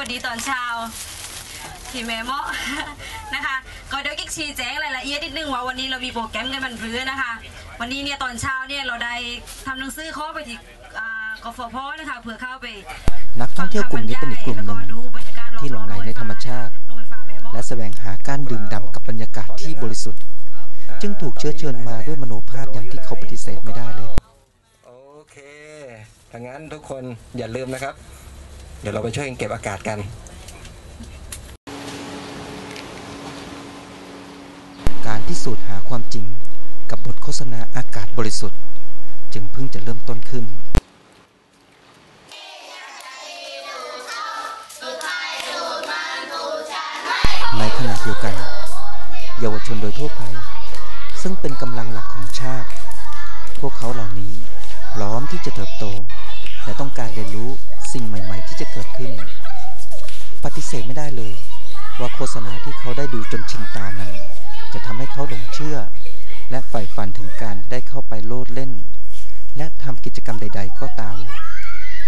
ามอะก็สวัสดีตอนเช้าที่แม่เมาะนะคะ ก็เดี๋ยวกิ๊กชี้แจงรายละเอียดนิดนึงว่าวันนี้เรามีโปรแกรมกันมันเรือนะคะ วันนี้เนี่ยตอนเช้าเนี่ยเราได้ทำหนังสือเข้าไปที่อ่ากฟผนะคะเพื่อเข้าไป นักท่องเที่ยวกลุ่มนี้เป็นอีกกลุ่มหนึ่งที่หลงไหลในธรรมชาติ และแสวงหาการดื่มด่ำกับบรรยากาศที่บริสุทธิ์ จึงถูกเชื้อเชิญมาด้วยมโนภาพอย่างที่เขาปฏิเสธไม่ได้เลย โอเคถ้างั้นทุกคนอย่าลืมนะครับ เดี๋ยวเราไปช่วยกันเก็บอากาศกัน การพิสูจน์หาความจริงกับบทโฆษณาอากาศบริสุทธิ์ จึงเพิ่งจะเริ่มต้นขึ้น ในขณะเดียวกัน เยาวชนโดยทั่วไป ซึ่งเป็นกำลังหลักของชาติ พวกเขาเหล่านี้พร้อมที่จะเติบโต และต้องการเรียนรู้ สิ่งใหม่ ๆ ที่จะเกิดขึ้น ปฏิเสธไม่ได้เลย ว่าโฆษณาที่เขาได้ดูจนชินตานั้น จะทำให้เขาหลงเชื่อ และใฝ่ฝันถึงการได้เข้าไปโลดเล่น และทำกิจกรรมใด ๆ ก็ตาม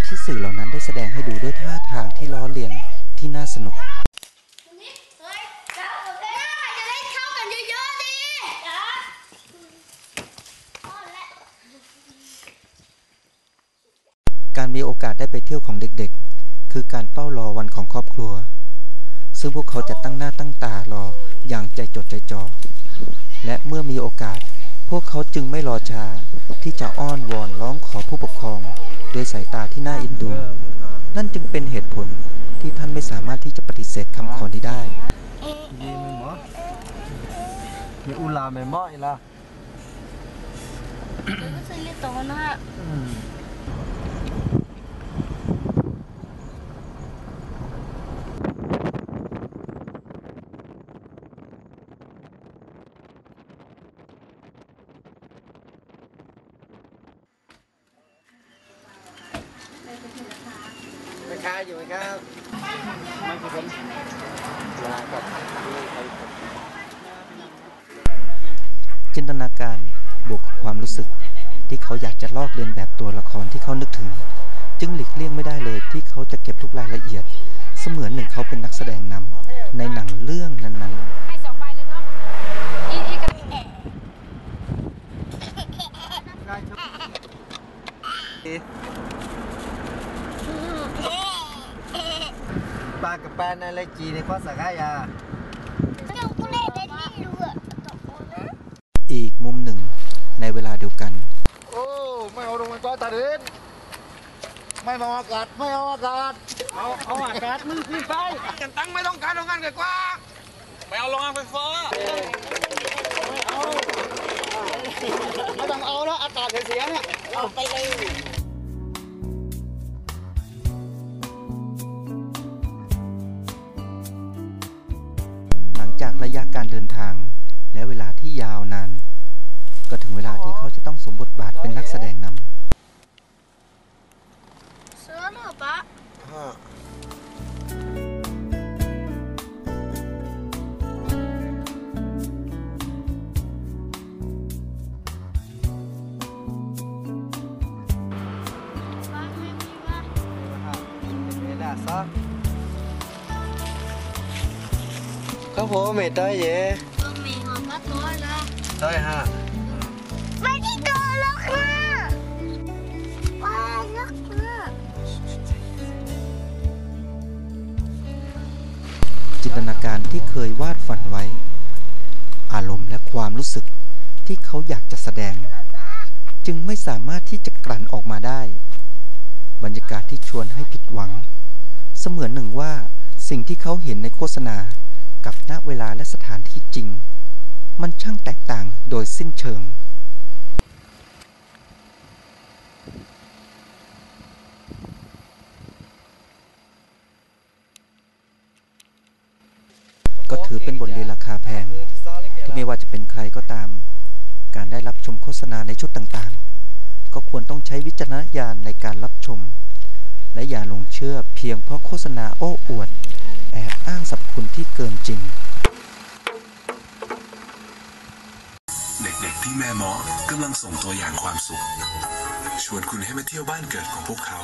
ที่สื่อเหล่านั้นได้แสดงให้ดูด้วยท่าทางที่ล้อเลียนที่น่าสนุก เฮ้ยเจ้าได้จะได้เข้ากันเยอะๆดิจ้า การ มีโอกาสได้ไปเที่ยวของเด็กๆ คือการเฝ้ารอวันของครอบครัว ซึ่งพวกเขาจะตั้งหน้าตั้งตารออย่างใจจดใจจ่อ และเมื่อมีโอกาส พวกเขาจึงไม่รอช้า ที่จะอ้อนวอนร้องขอผู้ปกครอง ด้วยสายตาที่น่าเอินดู นั่นจึงเป็นเหตุผลที่ท่านไม่สามารถที่จะปฏิเสธคำขอนี้ได้ Gì mày mỏ Mày u là mày mỏ là ก็ซื้อเรียกตัวนะไม่ค้า อยู่ครับมันคือผมลาครับจินตนาการบวกกับความรู้สึก ที่เขาอยากจะลอกเลียนแบบตัวละครที่เขานึกถึง จึงหลีกเลี่ยงไม่ได้เลยที่เขาจะเก็บทุกรายละเอียด เสมือนหนึ่งเขาเป็นนักแสดงนำในหนังเรื่องนั้นๆ ให้สองใบเลยเนาะอีอีกับ Ba cái pan này lấy chi này có sạc ai à เจ้ากูเล่นได้ที่รู้อะตกนะอีกมุมหนึ่งในเวลาเดียวกัน Ô mày เอาลงมาก็ตาเดินไม่มาอากาศ ไม่เอาอากาศ เอาเอาอากาศมึงขึ้นไปกันตั้งไม่ต้องการต้องการเกิดกว่าไม่ต้องเอาแล้วอากาศเสียๆเนี่ย เอาไปเลย ระยะการเดินทาง และเวลาที่ยาวนาน ก็ถึงเวลาที่เขาจะต้องสวมบทบาทเป็นนักแสดงนเสือหรอปะปะ ไม่มีวะนี่แหละซะครับผมเมตได้เย่ก็มีหอมพัดตัวละได้ฮะไม่ที่ตัวแล้วค่ะว้าลักค่ะำจินตนาการที่เคยวาดฝันไว้ อารมณ์และความรู้สึกที่เขาอยากจะแสดง จึงไม่สามารถที่จะกลั่นออกมาได้ บรรยากาศที่ชวนให้ผิดหวัง เสมือนหนึ่งว่าสิ่งที่เขาเห็นในโฆษณา กับณเวลาและสถานที่จริง มันช่างแตกต่างโดยสิ้นเชิง ก็ถือเป็นบทเรียนราคาแพง ที่ไม่ว่าจะเป็นใครก็ตาม การได้รับชมโฆษณาในชุดต่างๆ ก็ควรต้องใช้วิจารณญาณในการรับชม และอย่าหลงเชื่อเพียงเพราะโฆษณาโอ้อวด แอบอ้างสรรพคุณที่เกินจริง เด็กๆที่แม่หมอกำลังส่งตัวอย่างความสุข ชวนคุณให้มาเที่ยวบ้านเกิดของพวกเขา